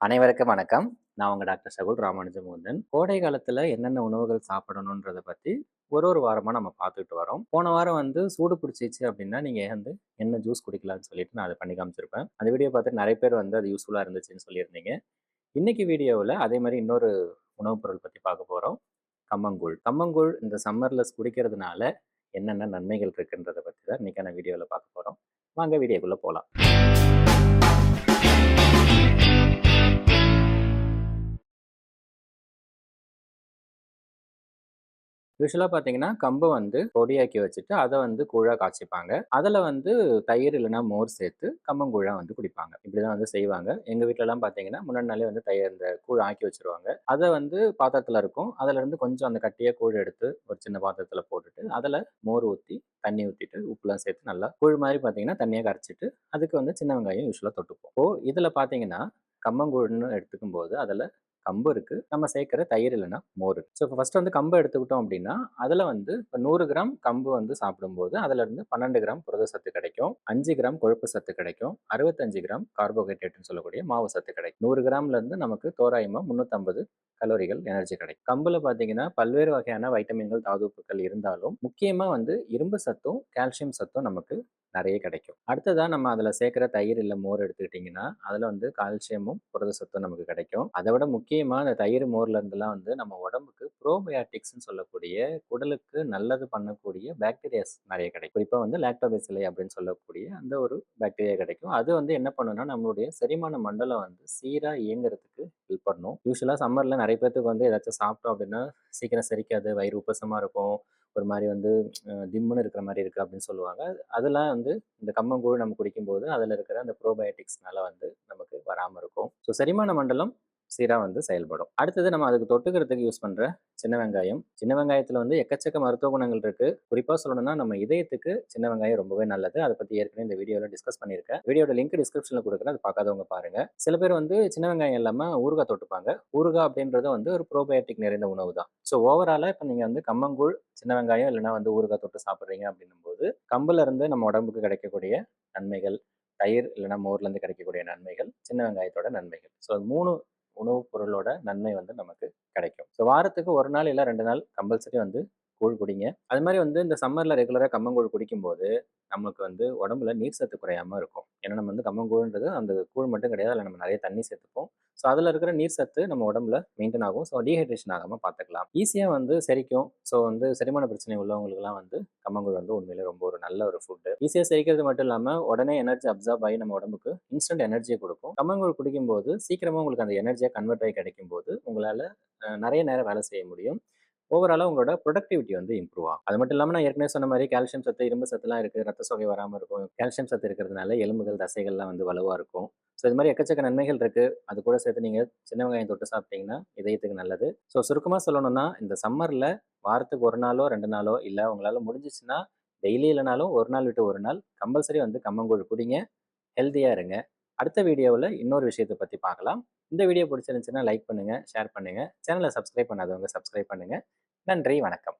அனைவருக்கும் வணக்கம். நான் உங்கள் டாக்டர் சகுல் ராமானுஜமுகுந்தன் கோடை காலத்தில் என்னென்ன உணவுகள் சாப்பிடணுன்றத பற்றி ஒரு ஒரு வாரமாக நம்ம பார்த்துக்கிட்டு வரோம். போன வாரம் வந்து சூடு பிடிச்சிச்சு அப்படின்னா நீங்கள் வந்து என்ன ஜூஸ் குடிக்கலாம்னு சொல்லிட்டு நான் அதை பண்ணி காமிச்சிருப்பேன். அந்த வீடியோ பார்த்துட்டு நிறைய பேர் வந்து அது யூஸ்ஃபுல்லாக இருந்துச்சுன்னு சொல்லியிருந்தீங்க. இன்னைக்கு வீடியோவில் அதே மாதிரி இன்னொரு உணவுப் பொருள் பற்றி பார்க்க போகிறோம் கம்மங்கூழ். கம்மங்கூழ் இந்த சம்மரில் குடிக்கிறதுனால என்னென்ன நன்மைகள் இருக்குன்றதை பற்றி தான் இன்றைக்கான வீடியோவில் பார்க்க போகிறோம் வாங்க வீடியோக்குள்ளே போகலாம் யூஸ்வலாக பார்த்தீங்கன்னா கம்பை வந்து பொடியாக்கி வச்சுட்டு அதை வந்து கூழாக காய்ச்சிப்பாங்க. அதில் வந்து தயிர் இல்லைன்னா மோர் சேர்த்து கம்பங்கூழாக வந்து குடிப்பாங்க. இப்படி தான் வந்து செய்வாங்க. எங்கள் வீட்டிலலாம் பார்த்தீங்கன்னா முன்னாடி நாளே வந்து தயிர் இந்த கூழ் ஆக்கி வச்சுருவாங்க. அதை வந்து பாத்திரத்தில் இருக்கும். அதிலிருந்து கொஞ்சம் அந்த கட்டியாக கூழ் எடுத்து ஒரு சின்ன பாத்திரத்தில் போட்டுட்டு அதில் மோர் ஊற்றி தண்ணி ஊற்றிட்டு உப்புலாம் சேர்த்து நல்லா கூழ் மாதிரி பார்த்தீங்கன்னா தண்ணியாக கரைச்சிட்டு அதுக்கு வந்து சின்ன வெங்காயம் யூஸ்வலாக தொட்டுப்போம். இப்போ இதில் பார்த்தீங்கன்னா கம்மங்கூழ்னு எடுத்துக்கும் போது அதில் கம்பு இருக்குது நம்ம சேர்க்குற தயிர் இல்லைன்னா மோர் ஸோ இப்போ ஃபஸ்ட்டு வந்து கம்பு எடுத்துக்கிட்டோம் அப்படின்னா அதில் வந்து இப்போ நூறு கிராம் கம்பு வந்து சாப்பிடும்போது அதுலேருந்து பன்னெண்டு கிராம் புரத சத்து கிடைக்கும். அஞ்சு கிராம் கொழுப்பு சத்து கிடைக்கும். அறுபத்தஞ்சு கிராம் கார்போஹைட்ரேட்னு சொல்லக்கூடிய மாவு சத்து கிடைக்கும். நூறு கிராம்லேருந்து நமக்கு தோராயமாக முந்நூற்றம்பது கலோரிகள் எனர்ஜி கிடைக்கும். கம்பில் பார்த்தீங்கன்னா பல்வேறு வகையான வைட்டமின்கள் தாதுப்புகள் இருந்தாலும் முக்கியமாக வந்து இரும்பு சத்தும் கால்சியம் சத்தும் நமக்கு நிறைய கிடைக்கும். அடுத்ததாக நம்ம அதில் சேர்க்குற தயிர் இல்லை மோர் எடுத்துக்கிட்டிங்கன்னா அதில் வந்து கால்சியமும் புரத சத்தும் நமக்கு கிடைக்கும். அதை விட முக்கியமாக அந்த தயிர் மோர்லேருந்துலாம் வந்து நம்ம உடம்புக்கு ப்ரோபயாட்டிக்ஸ்னு சொல்லக்கூடிய குடலுக்கு நல்லது பண்ணக்கூடிய பாக்டீரியாஸ் நிறைய கிடைக்கும். குறிப்பாக வந்து லாக்டோபெசிலை அப்படின்னு சொல்லக்கூடிய அந்த ஒரு பாக்டீரியா கிடைக்கும். அது வந்து என்ன பண்ணுன்னா நம்மளுடைய செரிமான மண்டலம் வந்து சீராக இயங்குறதுக்கு ஹெல்ப் பண்ணும். யூஸ்வலாக சம்மரில் நிறைய பேர்த்துக்கு வந்து ஏதாச்சும் சாப்பிட்டோம் அப்படின்னா சீக்கிரம் செரிக்காது வயிறு உப்பசமாக இருக்கும் ஒரு மாதிரி வந்து திம்முன்னு இருக்கிற மாதிரி இருக்குது அப்படின்னு சொல்லுவாங்க. அதெல்லாம் வந்து இந்த கம்மங்கூழ் நம்ம குடிக்கும்போது அதில் இருக்கிற அந்த ப்ரோபயோட்டிக்ஸ்னால வந்து நமக்கு வராமல் இருக்கும். ஸோ செரிமான மண்டலம் சீராக வந்து செயல்படும். அடுத்தது நம்ம அதுக்கு தொட்டுக்கிறதுக்கு யூஸ் பண்ணுற சின்ன வெங்காயம். சின்ன வெங்காயத்தில் வந்து எக்கச்சக்க மருத்துவ குணங்கள் இருக்குது குறிப்பாக சொல்லணும்னா நம்ம இதயத்துக்கு சின்ன வெங்காயம் ரொம்பவே நல்லது. அதை பற்றி ஏற்கனவே இந்த வீடியோவில் டிஸ்கஸ் பண்ணியிருக்கேன். வீடியோட லிங்க் டிஸ்கிரிப்ஷனில் கொடுக்குறேன். அது பார்க்காதவங்க பாருங்க. சில பேர் வந்து சின்ன வெங்காயம் இல்லாமல் ஊறுகாய் தொட்டுப்பாங்க. ஊறுகாய் அப்படின்றது வந்து ஒரு ப்ரோபயோட்டிக் நிறைந்த உணவு தான். ஸோ ஓவராலாக இப்போ நீங்கள் வந்து கம்மங்கூழ் சின்ன வெங்காயம் இல்லைனா வந்து ஊறுகாய் தொட்டு சாப்பிட்றீங்க அப்படின்னும் போது கம்பில் இருந்து நம்ம உடம்புக்கு கிடைக்கக்கூடிய நன்மைகள் தயிர் இல்லைனா மோர்லேருந்து கிடைக்கக்கூடிய நன்மைகள் சின்ன வெங்காயத்தோட நன்மைகள். ஸோ மூணு உணவுப் பொருளோட நன்மை வந்து நமக்கு கிடைக்கும். ஸோ வாரத்துக்கு ஒரு நாள் இல்லை ரெண்டு நாள் கம்பல்சரி வந்து கூழ் குடிங்க. அது மாதிரி வந்து இந்த சம்மரில் ரெகுலராக கம்மங்கூழ் குடிக்கும்போது நமக்கு வந்து உடம்புல நீர் சத்து குறையாமல் இருக்கும். ஏன்னா நம்ம வந்து கம்மங்கூழ்ன்றது அந்த கூழ் மட்டும் கிடையாது. அதில் நம்ம நிறைய தண்ணி சேர்த்துப்போம். ஸோ அதில் இருக்கிற நீர் சத்து நம்ம உடம்புல மெயின்டைன் ஆகும். ஸோ டீஹைட்ரேஷன் ஆகாமல் பார்த்துக்கலாம். ஈஸியாக வந்து செரிக்கும். ஸோ வந்து செரிமான பிரச்சனை உள்ளவங்களுக்குலாம் வந்து கம்மங்கூழ் வந்து உண்மையிலே ரொம்ப ஒரு நல்ல ஒரு ஃபுட்டு ஈஸியாக செரிக்கிறது மட்டும் இல்லாமல் உடனே எனர்ஜி அப்சர்வ் ஆகி நம்ம உடம்புக்கு இன்ஸ்டன்ட் எனர்ஜியை கொடுக்கும். கம்மங்கூழ் குடிக்கும்போது சீக்கிரமாக உங்களுக்கு அந்த எனர்ஜியாக கன்வெர்ட் ஆகி கிடைக்கும் போது உங்களால் நிறைய நேரம் வேலை செய்ய முடியும். ஓவராலாக உங்களோட ப்ரொடக்டிவிட்டி வந்து இம்ப்ரூவ் ஆகும். அது மட்டும் இல்லாமல் நான் ஏற்கனவே சொன்ன மாதிரி கால்சியம் சத்து இரும்பு சத்துலாம் இருக்குது ரத்த சோகை வராமல் இருக்கும். கால்சியம் சத்து இருக்கிறதுனால எலும்புகள் தசைகள்லாம் வந்து வலுவாக இருக்கும். ஸோ இது மாதிரி எக்கச்சக்க நன்மைகள் இருக்குது அது கூட சேர்த்து நீங்கள் சின்ன வெங்காயம் தொட்டு சாப்பிட்டீங்கன்னா இதயத்துக்கு நல்லது. ஸோ சுருக்கமாக சொல்லணும்னா இந்த சம்மரில் வாரத்துக்கு ஒரு நாளோ ரெண்டு நாளோ இல்லை உங்களால் முடிஞ்சிச்சுன்னா டெய்லி இல்லைனாலும் ஒரு நாள் விட்டு ஒரு நாள் கம்பல்சரி வந்து கம்மங்கூழ் குடிங்க. ஹெல்த்தியாக இருங்க. அடுத்த வீடியோவில் இன்னொரு விஷயத்தை பற்றி பார்க்கலாம். இந்த வீடியோ பிடிச்சிருந்துச்சுன்னா லைக் பண்ணுங்கள் ஷேர் பண்ணுங்கள் சேனலை சப்ஸ்கிரைப் பண்ணாதவங்க சப்ஸ்கிரைப் பண்ணுங்கள் நன்றி வணக்கம்.